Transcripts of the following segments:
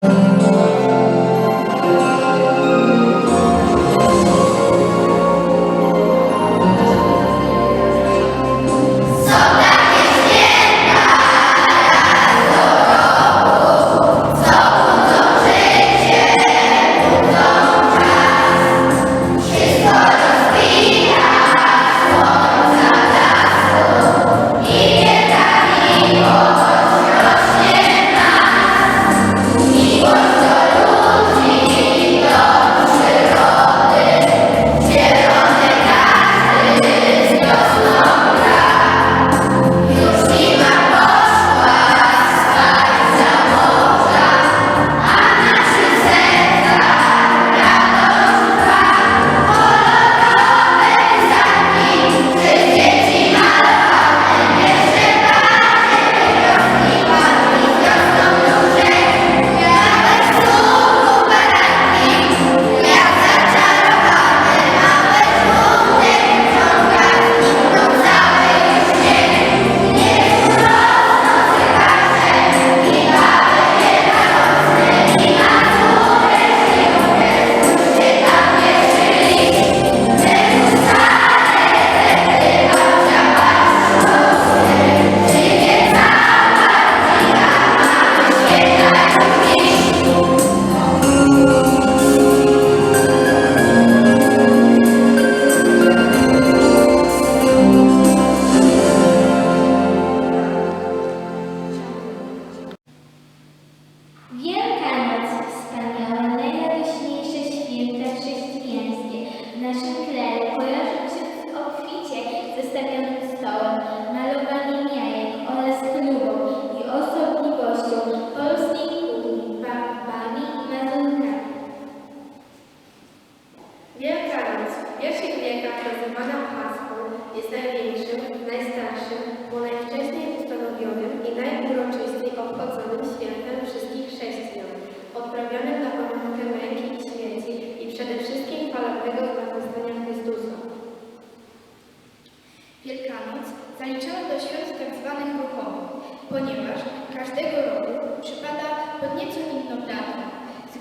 Wielkanoc,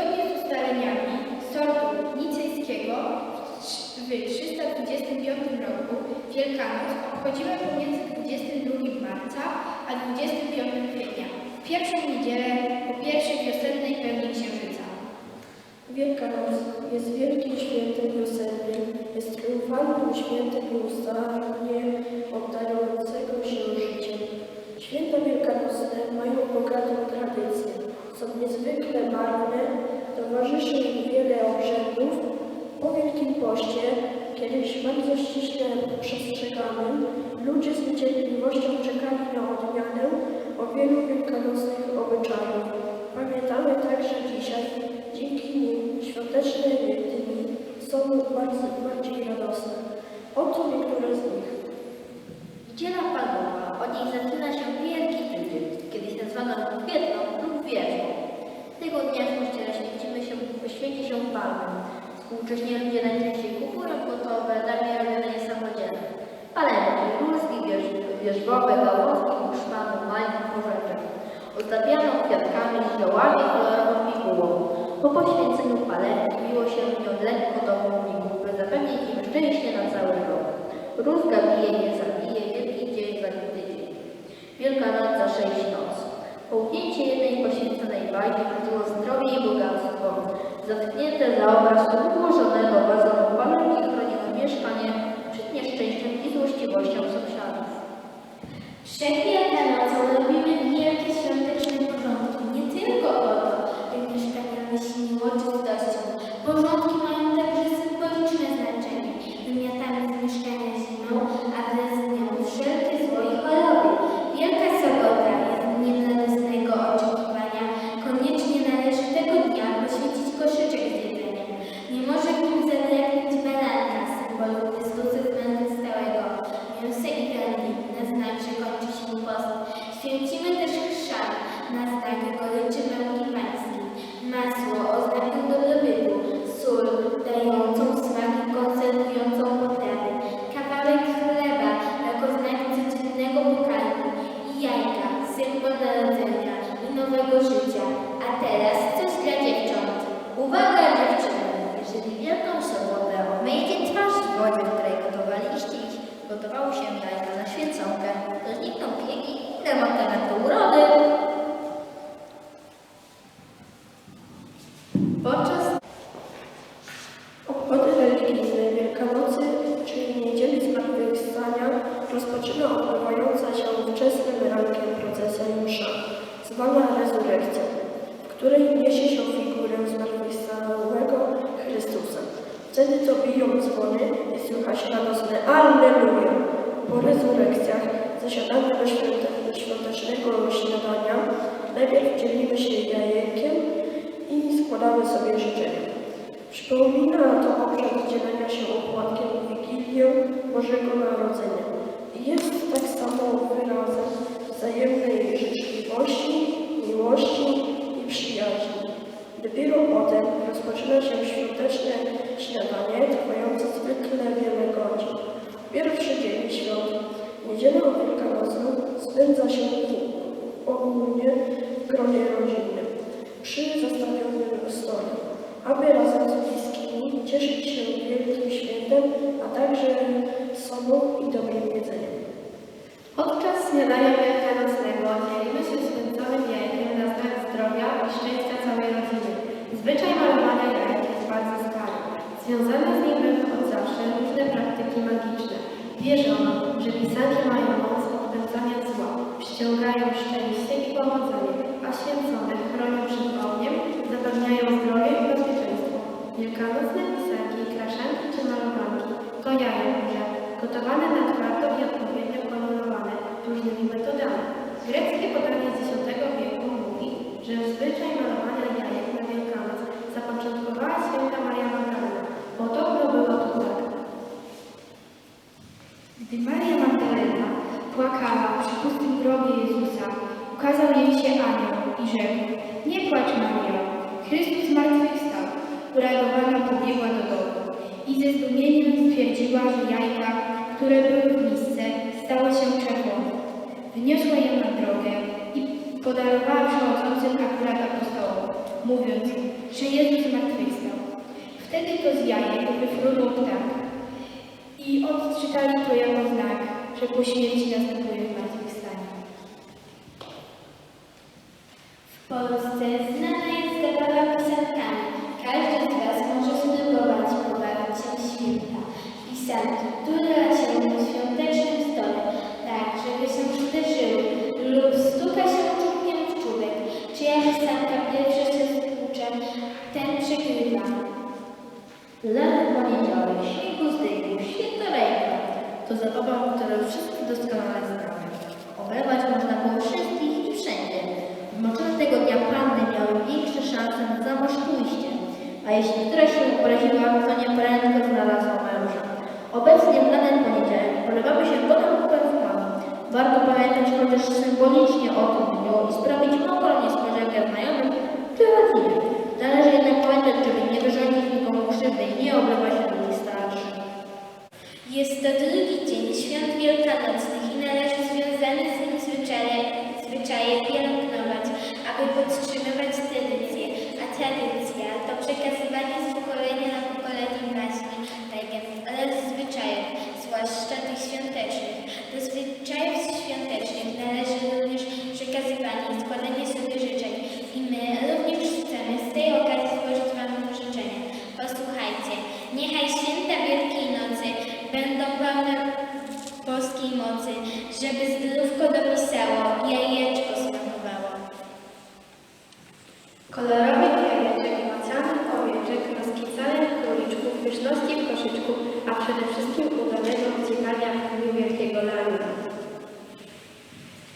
Zgodnie z ustaleniami sortu nicejskiego w 325 roku Wielkanoc obchodzimy pomiędzy 22 marca a 25 kwietnia, w pierwszą niedzielę po pierwszej wiosennej pełni księżyca. Wielkanoc jest wielkim świętem wiosennym, jest triumfalnym świętem nieustannie oddającego się życiem. Święta wielkanocne mają bogatą tradycję, są niezwykle barwne, towarzyszy im wiele obrzędów. Po Wielkim Poście, kiedyś bardzo ściśle przestrzeganym, ludzie z niecierpliwością czekali na odmianę o wielu wielkanocnych obyczajów. Pamiętamy także dzisiaj, dzięki nim świąteczne dni są bardzo bardziej radosne. Oto niektóre z nich. Niedziela Palmowa, od niej zaczyna się Wielki Tydzień, kiedyś nazwano kwietną lub wierzbą. Tego dnia w kościele święcimy się, poświęci się palmom. Współcześnie ludzie najczęściej kupują gotowe, dawniej robione niesamodzielne. Palemki, rózgi, wierz, wierzbowe, gałązki, buszmanu, malin, porzeczek. Ozdabiano kwiatkami, ziołami, kolorową pigułą. Po poświęceniu palemki miło się nią lekko do pomników, by zapewnić im szczęście na cały rok. Rózga bije, nie zabije, wielki dzień za tydzień. Wielkanoc za sześć noc. Połknięcie jednej poświęconej bajki wróciło zdrowie i bogactwo. Zatknięte za obraz ułożonego wazonu palemki chroniły mieszkanie przed nieszczęściem i złośliwością sąsiadów. Przed twarz w której gotowaliście i gotowało się jajka na święconkę, to znikną piegi i demantamenty urody. Wtedy to biją dzwony i słychać radosne Alleluja! Po rezurekcjach zasiadamy do, święte, do świątecznego śniadania. Najpierw dzielimy się jajkiem i składamy sobie życzenia. Przypomina to obrzad dzielenia się opłatkiem w Wigilię Bożego Narodzenia. Jest tak samo wyrazem wzajemnej życzliwości, miłości i przyjaźni. Dopiero potem rozpoczyna się świąteczne śniadanie, trwające zwykle wiele godzin. Pierwszy dzień świąt, niedzielę wielkanocną, spędza się ogólnie w gronie rodzinnym, przy zastawionym stole aby razem z bliskimi cieszyć się wielkim świętem, a także sobą i dobrym jedzeniem. Podczas śniadania wielkanocnego dzielimy się święconym jajkiem na znak zdrowia i szczęścia całej rodziny. Zwyczaj malowania jajek jest bardzo stary. Związane z nim były od zawsze różne praktyki magiczne. Wierzono, że pisanie mają moc odpędzania zła, przyciągają szczęście i powodzenie, a święcone chronią przed ogniem, zapewniają zdrowie i bezpieczeństwo. Wielkanocne pisanki, kraszanki czy malowanki to gotowane na twardo i odpowiednio kolorowane różnymi metodami. Greckie podanie z X wieku mówi, że zwyczaj malowania jajek na Wielkanoc zapoczątkowała święta Maria Magdalena. Podobno było to tak. Gdy Maria Magdalena płakała przy pustym grobie Jezusa, ukazał jej się anioł i rzekł, nie płacz Maria, Chrystus zmartwychwstał. Uradowana pobiegła do domu i ze zdumieniem stwierdziła, że jajka, które były w misce, stały się czerwone. Wyniosła je na drogę i podarowała przychodzącym akurat apostołom, mówiąc, że Jezus zmartwychwstał. Wtedy to z jajek wyfrunął ptak i odczytali to jako znak, że po śmierci następuje zmartwychwstanie. Poniedziałek, śniegu zdejmu, święta ręka. To zabawa, którą wszyscy doskonale znamy. Oblewać można było wszystkich i wszędzie. Zmoczone tego dnia panny miały większe szanse na zamożność a jeśli któraś się obraziła, to nieprędko znalazła męża. Obecnie w danym poniedziałek polewamy się wodą lub perfumami. Warto pamiętać chociaż symbolicznie o tym dniu i sprawić małą niespodziankę znajomym czy rodzinie. Należy jednak pamiętać, żeby nie wyrządzić nikomu krzywdy i nie oblewać ludzi starszych. Jest to drugi dzień świąt wielkanocnych i należy związane z nim zwyczaje, zwyczaje pielęgnować, aby podtrzymywać tradycję. A tradycja to przekazywanie z pokolenia na pokolenie baśni, legend oraz zwyczajów, zwłaszcza tych świątecznych. Do zwyczajów świątecznych należy również przekazywanie i składanie sobie życzeń. I my również chcemy z tej okazji złożyć Wam życzenia. Posłuchajcie, niechaj święta Wielkiej Nocy będą pełne boskiej mocy, żeby zdrówko dopisało i jajeczko smakowało. Kolorowych jajeczek, macanych owieczek, rozkicanych króliczków, pyszności w koszyczku, a przede wszystkim udanego uciekania w dniu Wielkiego Lania.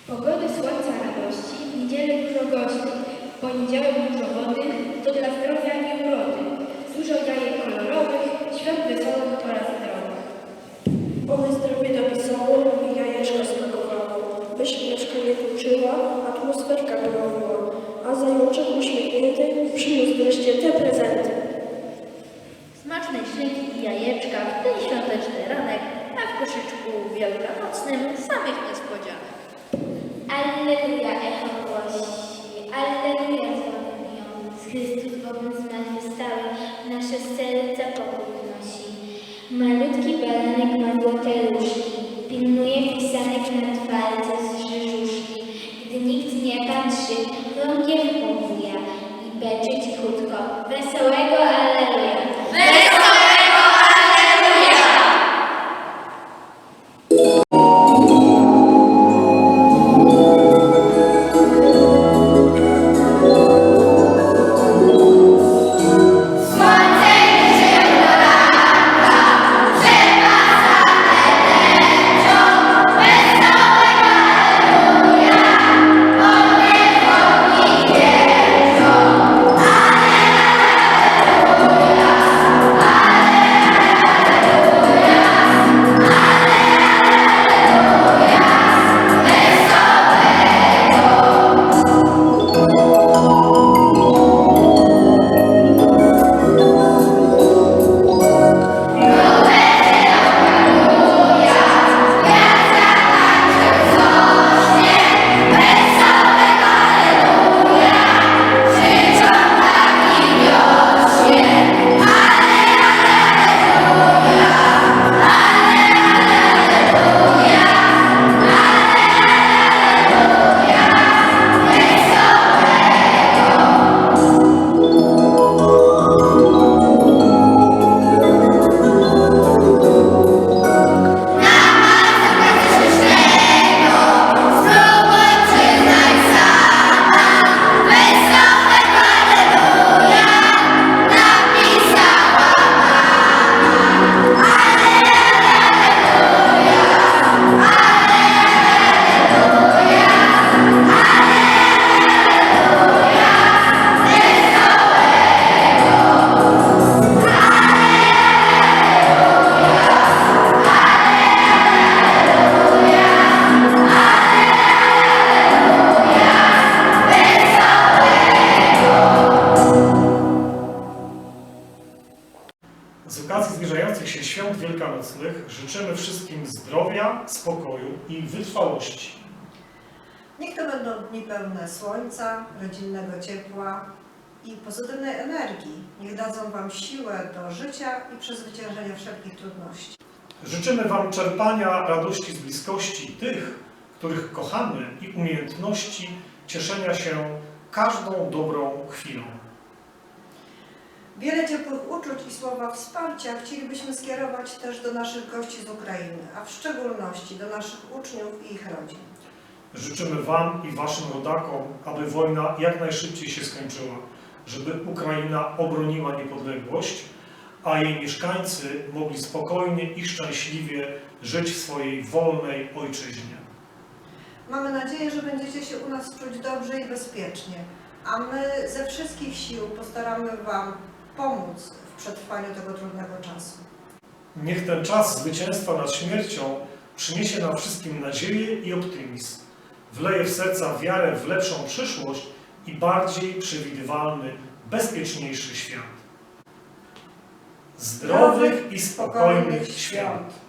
Pogody słońca radości, niedzielę dużo gości, w poniedziałek dużo wody, to dla zdrowia i urody. Dużo jajek kolorowych, świąt wesołych oraz zdrowych. Oby zdrowie dopisało i jajeczko smakowało, by świeczka nie tuczyła, atmosferka była miła, a zajączek uśmiechnięty przyniósł wreszcie te prezenty. Smacznej szynki i jajeczka w ten świąteczny ranek, a w koszyczku wielkanocnym samych niespodzianek. Alleluja, echo głosi, Alleluja. Młoteluszki, pilnuje pisanek na twarze z rzeżuszki. Gdy nikt nie patrzy, rąkiem pobuja i beczy cichutko. Wesołego życzymy wszystkim zdrowia, spokoju i wytrwałości. Niech to będą dni pełne słońca, rodzinnego ciepła i pozytywnej energii. Niech dadzą Wam siłę do życia i przezwyciężenia wszelkich trudności. Życzymy Wam czerpania radości z bliskości tych, których kochamy i umiejętności cieszenia się każdą dobrą chwilą. Wiele ciepłych uczuć i słowa wsparcia chcielibyśmy skierować też do naszych gości z Ukrainy, a w szczególności do naszych uczniów i ich rodzin. Życzymy Wam i Waszym rodakom, aby wojna jak najszybciej się skończyła, żeby Ukraina obroniła niepodległość, a jej mieszkańcy mogli spokojnie i szczęśliwie żyć w swojej wolnej ojczyźnie. Mamy nadzieję, że będziecie się u nas czuć dobrze i bezpiecznie, a my ze wszystkich sił postaramy Wam pomóc w przetrwaniu tego trudnego czasu. Niech ten czas zwycięstwa nad śmiercią przyniesie nam wszystkim nadzieję i optymizm. Wleje w serca wiarę w lepszą przyszłość i bardziej przewidywalny, bezpieczniejszy świat. Zdrowych i spokojnych świąt.